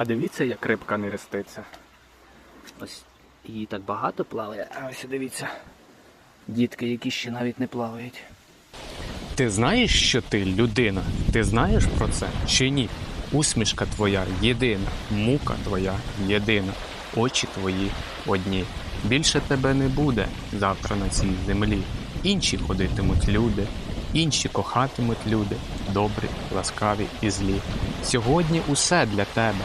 А дивіться, як рибка не реститься. Ось її так багато плаває, а ось дивіться. Дітки, які ще навіть не плавають. Ти знаєш, що ти людина? Ти знаєш про це чи ні? Усмішка твоя єдина, мука твоя єдина, очі твої одні. Більше тебе не буде завтра на цій землі. Інші ходитимуть люди, інші кохатимуть люди, добрі, ласкаві і злі. Сьогодні усе для тебе: